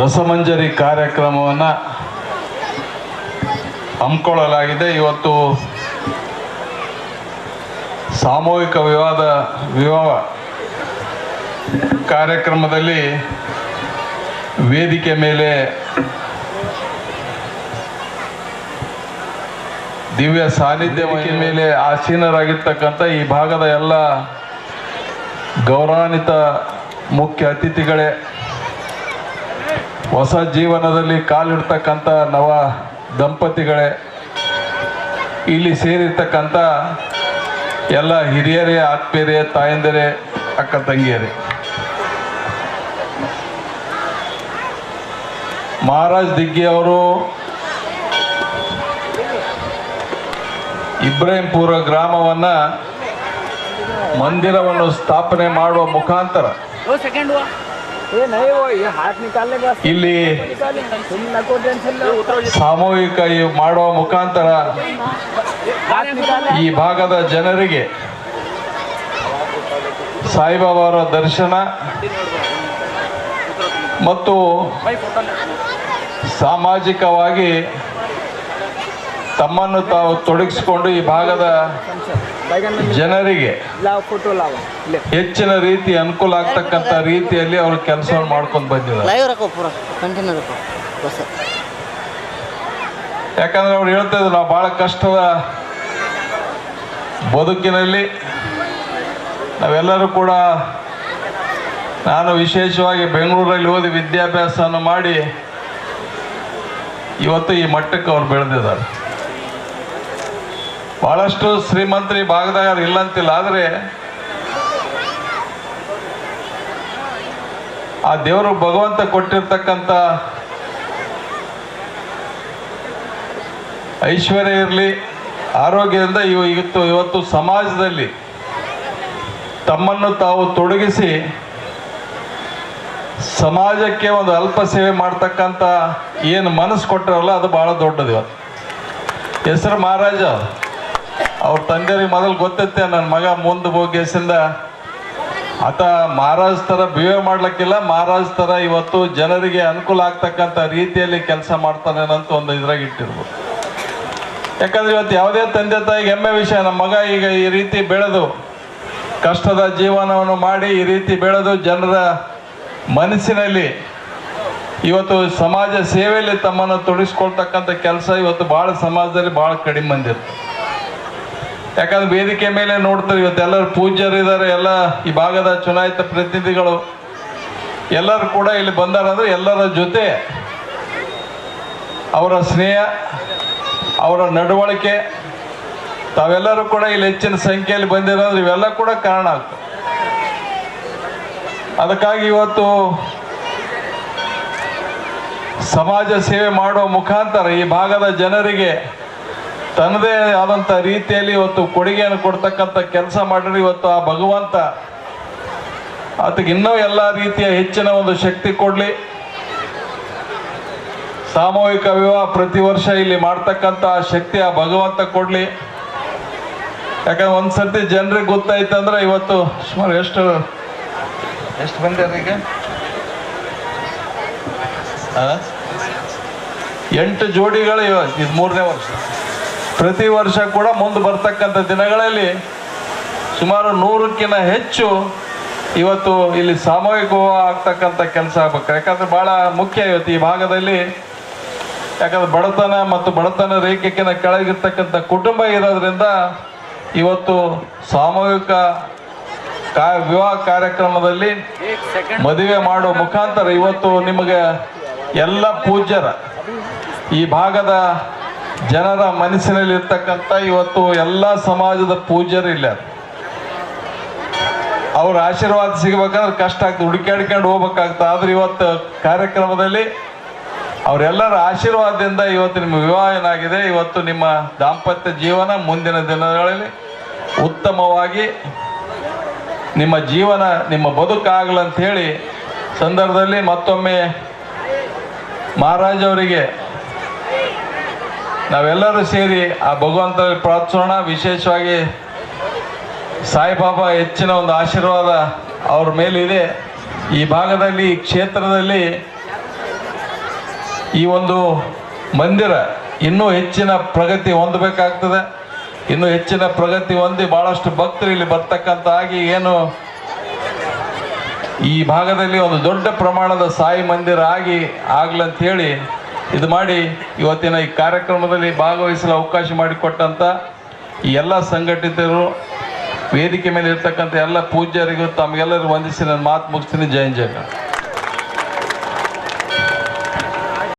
ರಸಮಂಜರಿ ಕಾರ್ಯಕ್ರಮವನ್ನು ಹಮ್ಮಿಕೊಳ್ಳಲಾಗಿದೆ. ಇವತ್ತು ಸಾಮೂಹಿಕ ವಿವಾದ, ವಿವಾಹ ಕಾರ್ಯಕ್ರಮದಲ್ಲಿ ವೇದಿಕೆ ಮೇಲೆ ದಿವ್ಯ ಸಾನ್ನಿಧ್ಯ ಮೇಲೆ ಆಸೀನರಾಗಿರ್ತಕ್ಕಂಥ ಈ ಭಾಗದ ಎಲ್ಲ ಗೌರವಾನ್ವಿತ ಮುಖ್ಯ ಅತಿಥಿಗಳೇ ಹೊಸ ಜೀವನದಲ್ಲಿ ಕಾಲಿಡ್ತಕ್ಕಂಥ ನವ ದಂಪತಿಗಳೇ, ಇಲ್ಲಿ ಸೇರಿರ್ತಕ್ಕಂಥ ಎಲ್ಲ ಹಿರಿಯರೇ, ಆತ್ಮೀಯರೇ, ತಾಯಂದಿರೇ, ಅಕ್ಕ ತಂಗಿಯರೇ. ಮಹಾರಾಜ್ ದಿಗ್ಗಿ ಅವರು ಇಬ್ರಾಹಿಂಪುರ ಗ್ರಾಮವನ್ನ ಮಂದಿರವನ್ನು ಸ್ಥಾಪನೆ ಮಾಡುವ ಮುಖಾಂತರ ಇಲ್ಲಿ ಸಾಮೂಹಿಕ ಮಾಡುವ ಮುಖಾಂತರ ಈ ಭಾಗದ ಜನರಿಗೆ ಸಾಯಿಬಾಬಾರ ದರ್ಶನ ಮತ್ತು ಸಾಮಾಜಿಕವಾಗಿ ತಮ್ಮನ್ನು ತಾವು ತೊಡಗಿಸಿಕೊಂಡು ಈ ಭಾಗದ ಜನರಿಗೆ ಹೆಚ್ಚಿನ ರೀತಿ ಅನುಕೂಲ ಆಗ್ತಕ್ಕಂಥ ರೀತಿಯಲ್ಲಿ ಅವರು ಕೆಲಸವನ್ನು ಮಾಡ್ಕೊಂಡು ಬಂದಿದ್ದಾರೆ. ಯಾಕಂದ್ರೆ ಅವ್ರು ಹೇಳ್ತಾ ಇದ್ರು ನಾವು ಬಹಳ ಕಷ್ಟದ ಬದುಕಿನಲ್ಲಿ ನಾವೆಲ್ಲರೂ ಕೂಡ ನಾನು ವಿಶೇಷವಾಗಿ ಬೆಂಗಳೂರಲ್ಲಿ ಓದಿ ವಿದ್ಯಾಭ್ಯಾಸವನ್ನು ಮಾಡಿ ಇವತ್ತು ಈ ಮಟ್ಟಕ್ಕೆ ಅವ್ರು ಬೆಳೆದಿದ್ದಾರೆ. ಬಹಳಷ್ಟು ಶ್ರೀಮಂತ್ರಿ ಭಾಗದಾಗ ಇಲ್ಲಂತಿಲ್ಲ, ಆದರೆ ಆ ದೇವರು ಭಗವಂತ ಕೊಟ್ಟಿರ್ತಕ್ಕಂಥ ಐಶ್ವರ್ಯ ಇರಲಿ, ಆರೋಗ್ಯದಿಂದ ಇವ ಇವತ್ತು ಇವತ್ತು ಸಮಾಜದಲ್ಲಿ ತಮ್ಮನ್ನು ತಾವು ತೊಡಗಿಸಿ ಸಮಾಜಕ್ಕೆ ಒಂದು ಅಲ್ಪ ಸೇವೆ ಮಾಡ್ತಕ್ಕಂಥ ಏನು ಮನಸ್ಸು ಕೊಟ್ಟಿರಲ್ಲ, ಅದು ಬಹಳ ದೊಡ್ಡದು ಇವತ್ತು. ಹೆಸರು ಮಹಾರಾಜ ಅವ್ರ ತಂಗರಿ ಮೊದಲು ಗೊತ್ತೈತೆ ನನ್ನ ಮಗ ಮುಂದೆ ಹೋಗಿಸಿಂದ ಆತ ಮಹಾರಾಜ್ ಥರ ಬಿಹೇವ್ ಮಾಡ್ಲಿಕ್ಕಿಲ್ಲ. ಮಹಾರಾಜ್ ಥರ ಇವತ್ತು ಜನರಿಗೆ ಅನುಕೂಲ ಆಗ್ತಕ್ಕಂಥ ರೀತಿಯಲ್ಲಿ ಕೆಲಸ ಮಾಡ್ತಾನೆ ಅಂತ ಒಂದು ಇದ್ರಾಗ ಇಟ್ಟಿರ್ಬೋದು. ಯಾಕಂದ್ರೆ ಇವತ್ತು ಯಾವುದೇ ತಂದೆ ತಾಯಿಗೆ ಹೆಮ್ಮೆ ವಿಷಯ ನಮ್ಮ ಮಗ ಈಗ ಈ ರೀತಿ ಬೆಳೆದು, ಕಷ್ಟದ ಜೀವನವನ್ನು ಮಾಡಿ ಈ ರೀತಿ ಬೆಳೆದು ಜನರ ಮನಸ್ಸಿನಲ್ಲಿ ಇವತ್ತು ಸಮಾಜ ಸೇವೆಯಲ್ಲಿ ತಮ್ಮನ್ನು ತೊಡಗಿಸ್ಕೊಳ್ತಕ್ಕಂಥ ಕೆಲಸ ಇವತ್ತು ಭಾಳ ಸಮಾಜದಲ್ಲಿ ಭಾಳ ಕಡಿಮೆ ಬಂದಿರುತ್ತೆ ಯಾಕಂದ್ರೆ ವೇದಿಕೆ ಮೇಲೆ ನೋಡ್ತಾರೆ ಇವತ್ತು ಎಲ್ಲರೂ ಪೂಜ್ಯರು ಇದ್ದಾರೆ ಎಲ್ಲ ಈ ಭಾಗದ ಚುನಾಯಿತ ಪ್ರತಿನಿಧಿಗಳು. ಎಲ್ಲರೂ ಕೂಡ ಇಲ್ಲಿ ಬಂದಾರಂದ್ರೆ ಎಲ್ಲರ ಜೊತೆ ಅವರ ಸ್ನೇಹ, ಅವರ ನಡವಳಿಕೆ, ತಾವೆಲ್ಲರೂ ಕೂಡ ಇಲ್ಲಿ ಹೆಚ್ಚಿನ ಸಂಖ್ಯೆಯಲ್ಲಿ ಬಂದಿರೋದ್ರೆ ಇವೆಲ್ಲ ಕೂಡ ಕಾರಣ ಆಗ್ತದೆ. ಅದಕ್ಕಾಗಿ ಇವತ್ತು ಸಮಾಜ ಸೇವೆ ಮಾಡುವ ಮುಖಾಂತರ ಈ ಭಾಗದ ಜನರಿಗೆ ತನ್ನದೇ ಆದಂಥ ರೀತಿಯಲ್ಲಿ ಇವತ್ತು ಕೊಡುಗೆಯನ್ನು ಕೊಡ್ತಕ್ಕಂಥ ಕೆಲಸ ಮಾಡಿದ್ರೆ ಇವತ್ತು ಆ ಭಗವಂತ. ಅದಕ್ಕೆ ಇನ್ನೂ ಎಲ್ಲ ರೀತಿಯ ಹೆಚ್ಚಿನ ಒಂದು ಶಕ್ತಿ ಕೊಡಲಿ. ಸಾಮೂಹಿಕ ವಿವಾಹ ಪ್ರತಿ ವರ್ಷ ಇಲ್ಲಿ ಮಾಡ್ತಕ್ಕಂಥ ಶಕ್ತಿ ಆ ಭಗವಂತ ಕೊಡಲಿ. ಯಾಕಂದ್ರೆ ಒಂದ್ಸರ್ತಿ ಜನರಿಗೆ ಗೊತ್ತಾಯ್ತಂದ್ರೆ ಇವತ್ತು ಸುಮಾರು ಎಷ್ಟು ಎಷ್ಟು ಬಂದ್ಯಾರ ಈಗ? ಆ? ಎಂಟು ಜೋಡಿಗಳು ಇದು ಮೂರನೇ ವರ್ಷ. ಪ್ರತಿ ವರ್ಷ ಕೂಡ ಮುಂದೆ ಬರ್ತಕ್ಕಂಥ ದಿನಗಳಲ್ಲಿ ಸುಮಾರು ನೂರಕ್ಕಿಂತ ಹೆಚ್ಚು ಇವತ್ತು ಇಲ್ಲಿ ಸಾಮೂಹಿಕ ಆಗ್ತಕ್ಕಂಥ ಕೆಲಸ ಆಗ್ಬೇಕು. ಯಾಕಂದ್ರೆ ಭಾಳ ಮುಖ್ಯ ಇವತ್ತು ಈ ಭಾಗದಲ್ಲಿ. ಯಾಕಂದ್ರೆ ಬಡತನ ಮತ್ತು ಬಡತನ ರೇಖೆಕ್ಕಿನ ಕೆಳಗಿರ್ತಕ್ಕಂಥ ಕುಟುಂಬ ಇರೋದ್ರಿಂದ ಇವತ್ತು ಸಾಮೂಹಿಕ ಕಾ, ವಿವಾಹ ಕಾರ್ಯಕ್ರಮದಲ್ಲಿ ಮದುವೆ ಮಾಡುವ ಮುಖಾಂತರ ಇವತ್ತು ನಿಮಗೆ ಎಲ್ಲ ಪೂಜ್ಯರ ಈ ಭಾಗದ ಜನರ ಮನಸ್ಸಿನಲ್ಲಿ ಇರ್ತಕ್ಕಂಥ ಇವತ್ತು ಎಲ್ಲ ಸಮಾಜದ ಪೂಜ್ಯರು ಇಲ್ಲ ಅವ್ರ ಆಶೀರ್ವಾದ ಸಿಗ್ಬೇಕಂದ್ರೆ ಕಷ್ಟ ಆಗ್ತದೆ. ಹುಡುಕಾಡ್ಕೊಂಡು ಹೋಗ್ಬೇಕಾಗ್ತದೆ. ಆದ್ರೆ ಇವತ್ತು ಕಾರ್ಯಕ್ರಮದಲ್ಲಿ ಅವರೆಲ್ಲರ ಆಶೀರ್ವಾದದಿಂದ ಇವತ್ತು ನಿಮ್ಮ ವಿವಾಹ ಏನಾಗಿದೆ ಇವತ್ತು ನಿಮ್ಮ ದಾಂಪತ್ಯ ಜೀವನ ಮುಂದಿನ ದಿನಗಳಲ್ಲಿ ಉತ್ತಮವಾಗಿ ನಿಮ್ಮ ಜೀವನ, ನಿಮ್ಮ ಬದುಕಾಗಲಂತ ಹೇಳಿ ಸಂದರ್ಭದಲ್ಲಿ ಮತ್ತೊಮ್ಮೆ ಮಹಾರಾಜ್ ಅವರಿಗೆ ನಾವೆಲ್ಲರೂ ಸೇರಿ ಆ ಭಗವಂತ ಪ್ರಾರ್ಥಿಸೋಣ. ವಿಶೇಷವಾಗಿ ಸಾಯಿಬಾಬಾ ಹೆಚ್ಚಿನ ಒಂದು ಆಶೀರ್ವಾದ ಅವ್ರ ಮೇಲಿದೆ. ಈ ಭಾಗದಲ್ಲಿ, ಈ ಕ್ಷೇತ್ರದಲ್ಲಿ ಈ ಒಂದು ಮಂದಿರ ಇನ್ನೂ ಹೆಚ್ಚಿನ ಪ್ರಗತಿ ಹೊಂದಬೇಕಾಗ್ತದೆ. ಇನ್ನೂ ಹೆಚ್ಚಿನ ಪ್ರಗತಿ ಹೊಂದಿ ಭಾಳಷ್ಟು ಭಕ್ತರು ಇಲ್ಲಿ ಬರ್ತಕ್ಕಂಥ ಆಗಿ ಏನು ಈ ಭಾಗದಲ್ಲಿ ಒಂದು ದೊಡ್ಡ ಪ್ರಮಾಣದ ಸಾಯಿ ಮಂದಿರ ಆಗಿ ಆಗ್ಲಂತ ಹೇಳಿ ಇದು ಮಾಡಿ ಇವತ್ತಿನ ಈ ಕಾರ್ಯಕ್ರಮದಲ್ಲಿ ಭಾಗವಹಿಸಲು ಅವಕಾಶ ಮಾಡಿಕೊಟ್ಟಂಥ ಈ ಎಲ್ಲ ಸಂಘಟಿತರು, ವೇದಿಕೆ ಮೇಲೆ ಇರ್ತಕ್ಕಂಥ ಎಲ್ಲ ಪೂಜ್ಯರಿಗೂ ತಮಗೆಲ್ಲರಿಗೂ ವಂದಿಸಿ ನನ್ನ ಮಾತು ಮುಗಿಸ್ತೀನಿ. ಜೈನ್